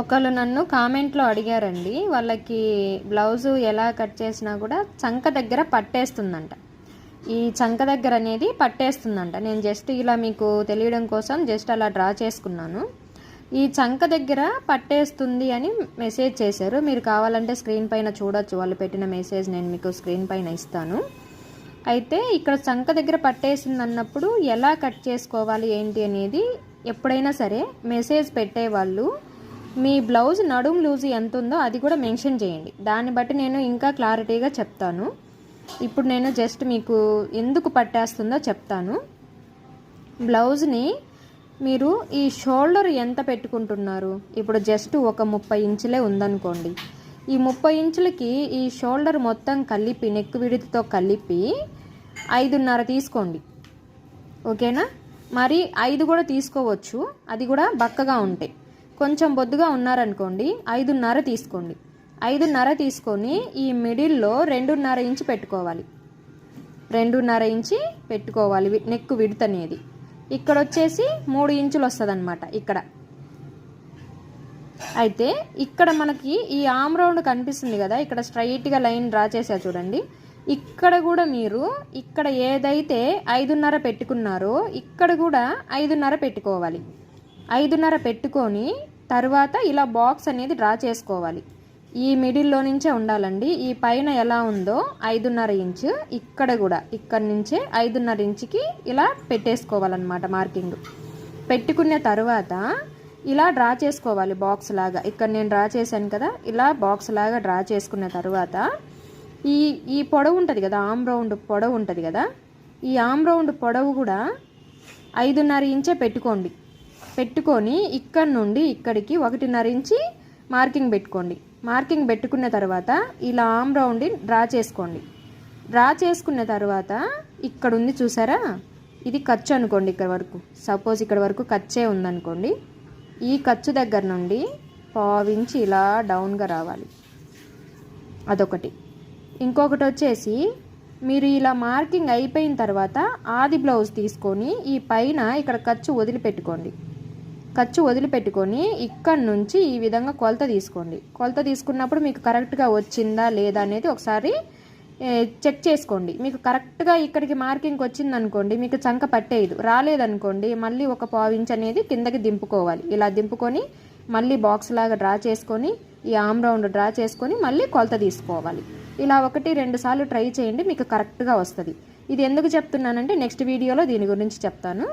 ఒకళ్ళు నన్ను కామెంట్లో అడిగారండి వాళ్ళకి బ్లౌజు ఎలా కట్ చేసినా కూడా చంక దగ్గర పట్టేస్తుందంట. ఈ చంక దగ్గర అనేది పట్టేస్తుందంట. నేను జస్ట్ ఇలా మీకు తెలియడం కోసం జస్ట్ అలా డ్రా చేసుకున్నాను. ఈ చంక దగ్గర పట్టేస్తుంది అని మెసేజ్ చేశారు. మీరు కావాలంటే స్క్రీన్ పైన చూడొచ్చు. వాళ్ళు పెట్టిన మెసేజ్ నేను మీకు స్క్రీన్ పైన ఇస్తాను. అయితే ఇక్కడ చంక దగ్గర పట్టేసింది అన్నప్పుడు ఎలా కట్ చేసుకోవాలి ఏంటి అనేది ఎప్పుడైనా సరే మెసేజ్ పెట్టేవాళ్ళు. మీ బ్లౌజ్ నడుం లూజ్ ఎంత ఉందో అది కూడా మెన్షన్ చేయండి. దాన్ని బట్టి నేను ఇంకా క్లారిటీగా చెప్తాను. ఇప్పుడు నేను జస్ట్ మీకు ఎందుకు పట్టేస్తుందో చెప్తాను. బ్లౌజ్ని మీరు ఈ షోల్డర్ ఎంత పెట్టుకుంటున్నారు? ఇప్పుడు జస్ట్ ఒక ముప్పై ఇంచులే ఉందనుకోండి. ఈ ముప్పై ఇంచులకి ఈ షోల్డర్ మొత్తం కలిపి నెక్ విడితితో కలిపి ఐదున్నర తీసుకోండి. ఓకేనా? మరి ఐదు కూడా తీసుకోవచ్చు. అది కూడా బక్కగా ఉంటాయి కొంచెం బొద్దుగా ఉన్నారనుకోండి ఐదున్నర తీసుకోండి. ఐదున్నర తీసుకొని ఈ మిడిల్లో రెండున్నర ఇంచు పెట్టుకోవాలి. రెండున్నర ఇంచి పెట్టుకోవాలి నెక్ విడత అనేది. ఇక్కడ వచ్చేసి మూడు ఇంచులు వస్తుందన్నమాట ఇక్కడ. అయితే ఇక్కడ మనకి ఈ ఆమ్ రౌండ్ కనిపిస్తుంది కదా ఇక్కడ స్ట్రైట్గా లైన్ డ్రా చేసా చూడండి. ఇక్కడ కూడా మీరు ఇక్కడ ఏదైతే ఐదున్నర పెట్టుకున్నారో ఇక్కడ కూడా ఐదున్నర పెట్టుకోవాలి. ఐదున్నర పెట్టుకొని తర్వాత ఇలా బాక్స్ అనేది డ్రా చేసుకోవాలి. ఈ మిడిల్లో నుంచే ఉండాలండి. ఈ పైన ఎలా ఉందో ఐదున్నర ఇంచు ఇక్కడ కూడా ఇక్కడ నుంచే ఐదున్నర ఇంచుకి ఇలా పెట్టేసుకోవాలన్నమాట మార్కింగ్. పెట్టుకున్న తర్వాత ఇలా డ్రా చేసుకోవాలి బాక్స్ లాగా. ఇక్కడ నేను డ్రా చేశాను కదా ఇలా బాక్స్ లాగా డ్రా చేసుకున్న తర్వాత ఈ ఈ పొడవు ఉంటుంది కదా ఆమ్ రౌండ్ పొడవు ఉంటుంది కదా ఈ ఆమ్ రౌండ్ పొడవు కూడా ఐదున్నర ఇంచే పెట్టుకోండి. పెట్టుకొని ఇక్కడ నుండి ఇక్కడికి ఒకటిన్నర ఇంచి మార్కింగ్ పెట్టుకోండి. మార్కింగ్ పెట్టుకున్న తర్వాత ఇలా ఆమ్ రౌండ్ డ్రా చేసుకోండి. డ్రా చేసుకున్న తర్వాత ఇక్కడ ఉంది చూసారా? ఇది ఖర్చు అనుకోండి ఇక్కడ వరకు. సపోజ్ ఇక్కడ వరకు ఖర్చే ఉందనుకోండి. ఈ ఖర్చు దగ్గర నుండి పావించి ఇలా డౌన్గా రావాలి. అదొకటి. ఇంకొకటి వచ్చేసి మీరు ఇలా మార్కింగ్ అయిపోయిన తర్వాత ఆది బ్లౌజ్ తీసుకొని ఈ పైన ఇక్కడ ఖర్చు వదిలిపెట్టుకోండి. ఖర్చు వదిలిపెట్టుకొని ఇక్కడ నుంచి ఈ విధంగా కొలత తీసుకోండి. కొలత తీసుకున్నప్పుడు మీకు కరెక్ట్గా వచ్చిందా లేదా అనేది ఒకసారి చెక్ చేసుకోండి. మీకు కరెక్ట్గా ఇక్కడికి మార్కింగ్ వచ్చిందనుకోండి మీకు చంక పట్టేయదు రాలేదనుకోండి మళ్ళీ ఒక పావు ఇంచ్ అనేది కిందకి దింపుకోవాలి. ఇలా దింపుకొని మళ్ళీ బాక్స్ లాగా డ్రా చేసుకొని ఈ ఆమ్ రౌండ్ డ్రా చేసుకొని మళ్ళీ కొలత తీసుకోవాలి. ఇలా ఒకటి రెండు సార్లు ట్రై చేయండి మీకు కరెక్ట్గా వస్తుంది. ఇది ఎందుకు చెప్తున్నానంటే నెక్స్ట్ వీడియోలో దీని గురించి చెప్తాను.